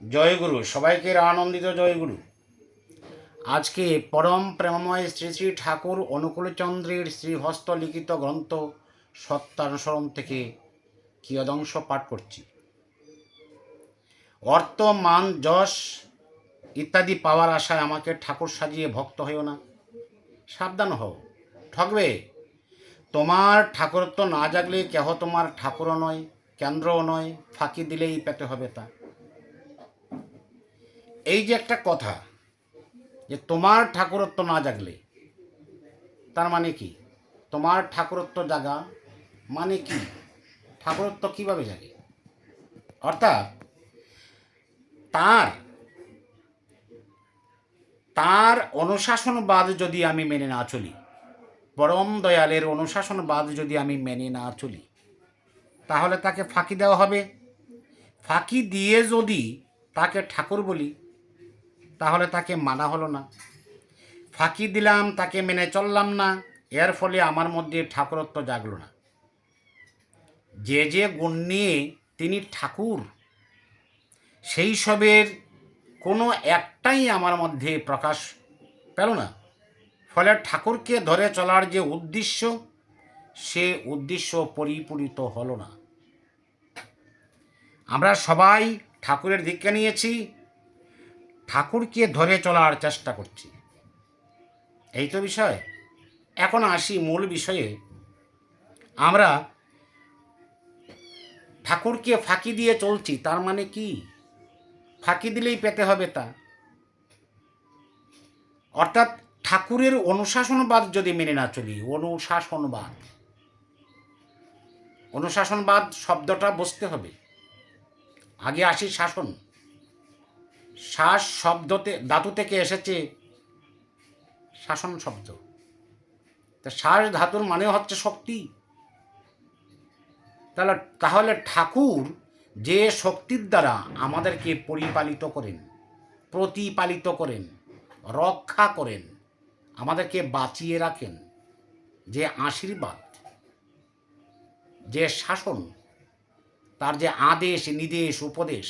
জয়গুরু, সবাইকে আনন্দিত জয়গুরু। আজকে পরম প্রেমময় শ্রী শ্রী ঠাকুর অনুকূলচন্দ্রের শ্রীহস্ত লিখিত গ্রন্থ সত্যানুসরণ থেকে কিয়দংশ পাঠ করছি। অর্থ মান, যশ ইত্যাদি পাওয়ার আশায় আমাকে ঠাকুর সাজিয়ে ভক্ত হইও না। সাবধান হও। ঠকবে? তোমার ঠাকুরত্ব না জাগলে কেহ তোমার ঠাকুরও নয়, কেন্দ্রও নয়, ফাঁকি দিলেই পেতে হবে তা। এই যে একটা কথা যে তোমার ঠাকুরত্ব না জাগলে, তার মানে কি? তোমার ঠাকুরত্ব জাগা মানে কি? ঠাকুরত্ব কীভাবে জাগে? অর্থাৎ তার তার অনুশাসনবাদ যদি আমি মেনে না চলি, পরম দয়ালের অনুশাসনবাদ যদি আমি মেনে না চলি, তাহলে তাকে ফাঁকি দেওয়া হবে। ফাঁকি দিয়ে যদি তাকে ঠাকুর বলি তাহলে তাকে মানা হলো না। ফাঁকি দিলাম, তাকে মেনে চললাম না। এর ফলে আমার মধ্যে ঠাকুরত্ব জাগলো না। যে যে গুণ নিয়ে তিনি ঠাকুর, সেই সবের কোনো একটাই আমার মধ্যে প্রকাশ পেল না। ফলে ঠাকুরকে ধরে চলার যে উদ্দেশ্য, সে উদ্দেশ্য পরিপূরিত হলো না। আমরা সবাই ঠাকুরের দীক্ষা নিয়েছি। ঠাকুরকে ধরে চলার চেষ্টা করছি। এই তো বিষয়। এখন আসি মূল বিষয়ে। আমরা ঠাকুরকে ফাঁকি দিয়ে চলছি, তার মানে কি? ফাঁকি দিলেই পেতে হবে তা। অর্থাৎ ঠাকুরের অনুশাসনবাদ যদি মেনে না চলি, অনুশাসনবাদ। অনুশাসনবাদ শব্দটা বুঝতে হবে। আগে আসি শাসন। শ্বাস শব্দতে ধাতু থেকে এসেছে শাসন শব্দ। তা শ্বাস ধাতুর মানে হচ্ছে শক্তি। তাহলে তাহলে ঠাকুর যে শক্তির দ্বারা আমাদেরকে পরিপালিত করেন, প্রতিপালিত করেন, রক্ষা করেন, আমাদেরকে বাঁচিয়ে রাখেন, যে আশীর্বাদ, যে শাসন, তার যে আদেশ, নির্দেশ, উপদেশ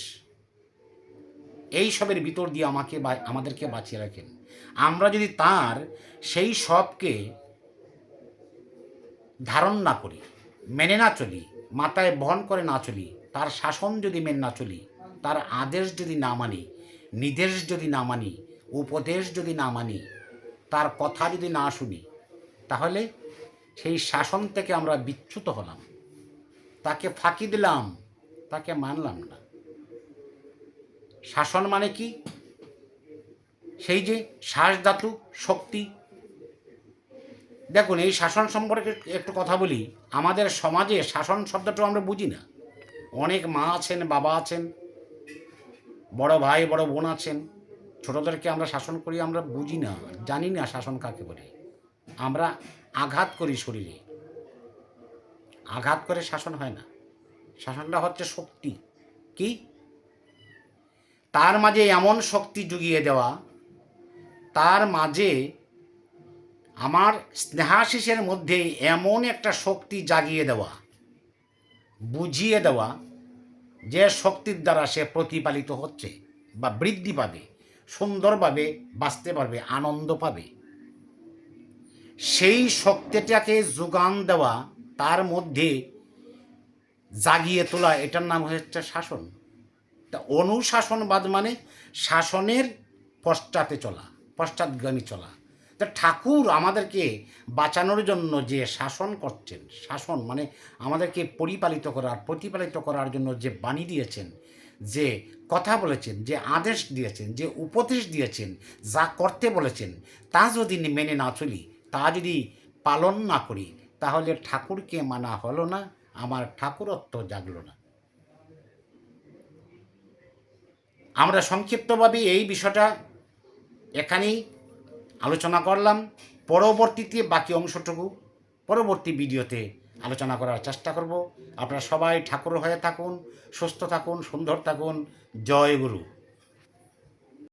এই সবের ভিতর দিয়ে আমাকে বা- আমাদেরকে বাঁচিয়ে রাখেন। আমরা যদি তার সেই সবকে ধারণ না করি, মেনে না চলি, মাথায় বহন করে না চলি, তার শাসন যদি মেনে না চলি, তার আদেশ যদি না মানি, নির্দেশ যদি না মানি, উপদেশ যদি না মানি, তার কথা যদি না শুনি, তাহলে সেই শাসন থেকে আমরা বিচ্যুত হলাম। তাকে ফাঁকি দিলাম, তাকে মানলাম না। শাসন মানে কি? সেই যে শ্বাস ধাতু শক্তি। দেখুন, এই শাসন সম্পর্কে একটু কথা বলি। আমাদের সমাজে শাসন শব্দটা আমরা বুঝি না। অনেক মা আছেন, বাবা আছেন, বড় ভাই, বড় বোন আছেন। ছোটদেরকে আমরা শাসন করি, আমরা বুঝি না, জানি না শাসন কাকে বলে। আমরা আঘাত করি শরীরে। আঘাত করে শাসন হয় না। শাসনটা হচ্ছে শক্তি। কি? তার মাঝে এমন শক্তি জুগিয়ে দেওয়া, তার মাঝে আমার স্নেহাশিসের মধ্যে এমন একটা শক্তি জাগিয়ে দেওয়া, বুঝিয়ে দেওয়া যে শক্তির দ্বারা সে প্রতিপালিত হচ্ছে বা বৃদ্ধি পাবে সুন্দরভাবে বাঁচতে পারবে, আনন্দ পাবে। সেই শক্তিটাকে যোগান দেওয়া তার মধ্যে জাগিয়ে তোলা, এটার নাম হচ্ছে শাসন। তা অনুশাসনবাদ মানে শাসনের পশ্চাতে চলা পশ্চাৎগামী চলা। তা ঠাকুর আমাদেরকে বাঁচানোর জন্য যে শাসন করছেন, শাসন মানে আমাদেরকে পরিপালিত করার, প্রতিপালিত করার জন্য যে বাণী দিয়েছেন, যে কথা বলেছেন, যে আদেশ দিয়েছেন, যে উপদেশ দিয়েছেন, যা করতে বলেছেন, তা যদি মেনে না চলি, তা যদি পালন না করি, তাহলে ঠাকুরকে মানা হলো না, আমার ঠাকুরত্ব জাগলো না। আমরা সংক্ষিপ্তভাবে এই বিষয়টা এখানেই আলোচনা করলাম। পরবর্তীতে বাকি অংশটুকু পরবর্তী ভিডিওতে আলোচনা করার চেষ্টা করব। আপনারা সবাই ঠাকুর হয়ে থাকুন, সুস্থ থাকুন, সুন্দর থাকুন। জয় গুরু।